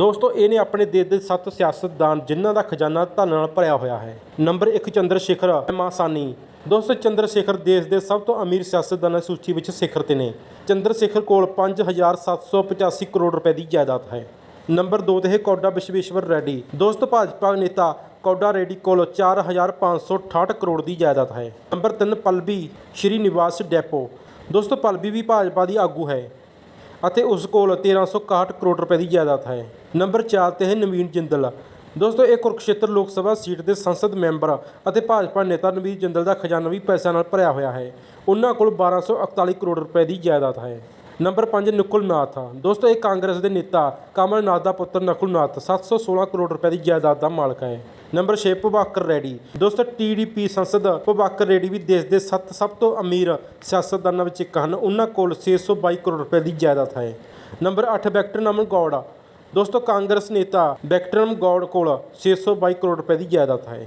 ਦੋਸਤੋ, ਇਹ ਨੇ ਆਪਣੇ ਦੇਸ਼ ਦੇ ਸੱਤ ਸਿਆਸਤਦਾਨ ਜਿਨ੍ਹਾਂ ਦਾ ਖਜ਼ਾਨਾ ਧਨ ਨਾਲ ਭਰਿਆ ਹੋਇਆ ਹੈ। ਨੰਬਰ 1 ਚੰਦਰ ਸ਼ੇਖਰ ਮਾਸਾਨੀ। ਦੋਸਤੋ ਚੰਦਰ ਸ਼ੇਖਰ ਦੇਸ਼ ਦੇ ਸਭ ਤੋਂ ਅਮੀਰ ਸਿਆਸਤਦਾਨਾਂ ਦੀ ਸੂਚੀ ਵਿੱਚ ਸਿਖਰ ਤੇ ਨੇ। ਚੰਦਰ ਸ਼ੇਖਰ ਕੋਲ 5785 ਕਰੋੜ ਰੁਪਏ ਦੀ ਜਾਇਦਾਦ ਹੈ। ਨੰਬਰ 2 ਤੇ ਹੈ ਕੌਡਾ ਵਿਸ਼ਵੇਸ਼ਵਰ ਰੈਡੀ। ਦੋਸਤ, ਭਾਜਪਾ ਨੇਤਾ ਕੌਡਾ ਰੈਡੀ ਕੋਲ 4568 ਕਰੋੜ ਦੀ ਜਾਇਦਾਦ ਹੈ। ਨੰਬਰ 3 ਪਲਬੀ ਸ਼੍ਰੀ ਨਿਵਾਸ ਡੈਪੋ। ਦੋਸਤੋ ਪਲਬੀ ਵੀ ਭਾਜਪਾ ਦੀ ਆਗੂ ਹੈ। ਅਤੇ ਉਸ ਕੋਲ 1361 ਕਰੋੜ ਰੁਪਏ ਦੀ ਜਾਇਦਾਦ ਹੈ। ਨੰਬਰ 4 ਤੇ ਹੈ ਨਵੀਨ ਜਿੰਦਲ। ਦੋਸਤੋ, ਇਹ ਕੁਰਕਸ਼ੇਤਰ ਲੋਕ ਸਭਾ ਸੀਟ ਦੇ ਸੰਸਦ ਮੈਂਬਰ ਅਤੇ ਭਾਜਪਾ ਨੇਤਾ ਨਵੀਨ ਜਿੰਦਲ ਦਾ ਖਜ਼ਾਨਾ ਵੀ ਪੈਸਿਆਂ ਨਾਲ ਭਰਿਆ ਹੋਇਆ ਹੈ। ਉਹਨਾਂ ਕੋਲ 1241 ਕਰੋੜ ਰੁਪਏ ਦੀ ਜਾਇਦਾਦ ਹੈ। ਨੰਬਰ 5 ਨਕੁਲ ਨਾਥ ਦੋਸਤੋ, ਇਹ ਕਾਂਗਰਸ ਦੇ ਨੇਤਾ ਕਮਲ ਨਾਥ ਦਾ ਪੁੱਤਰ ਨਕੁਲ ਨਾਥ 716 ਕਰੋੜ ਰੁਪਏ ਦੀ ਜਾਇਦਾਦ ਦਾ ਮਾਲਕ ਹੈ। ਨੰਬਰ 6 ਭਵਾਕਰ ਰੈਡੀ। ਦੋਸਤੋ ਟੀਡੀਪੀ ਸੰਸਦ ਭਵਾਕਰ ਰੈਡੀ ਵੀ ਦੇਸ਼ ਦੇ 7 ਸਭ ਤੋਂ ਅਮੀਰ ਸਿਆਸਤਦਾਨਾਂ ਵਿੱਚ ਇੱਕ ਹਨ। ਉਹਨਾਂ ਕੋਲ 622 ਕਰੋੜ ਰੁਪਏ ਦੀ ਜਾਇਦਾਦ ਹੈ। ਨੰਬਰ 8 ਵੈਕਟਰਨਮ ਗੌੜ। ਦੋਸਤੋ, ਕਾਂਗਰਸ ਨੇਤਾ ਵੈਕਟਰਨਮ ਗੌੜ ਕੋਲ 622 ਕਰੋੜ ਰੁਪਏ ਦੀ ਜਾਇਦਾਦ ਹੈ।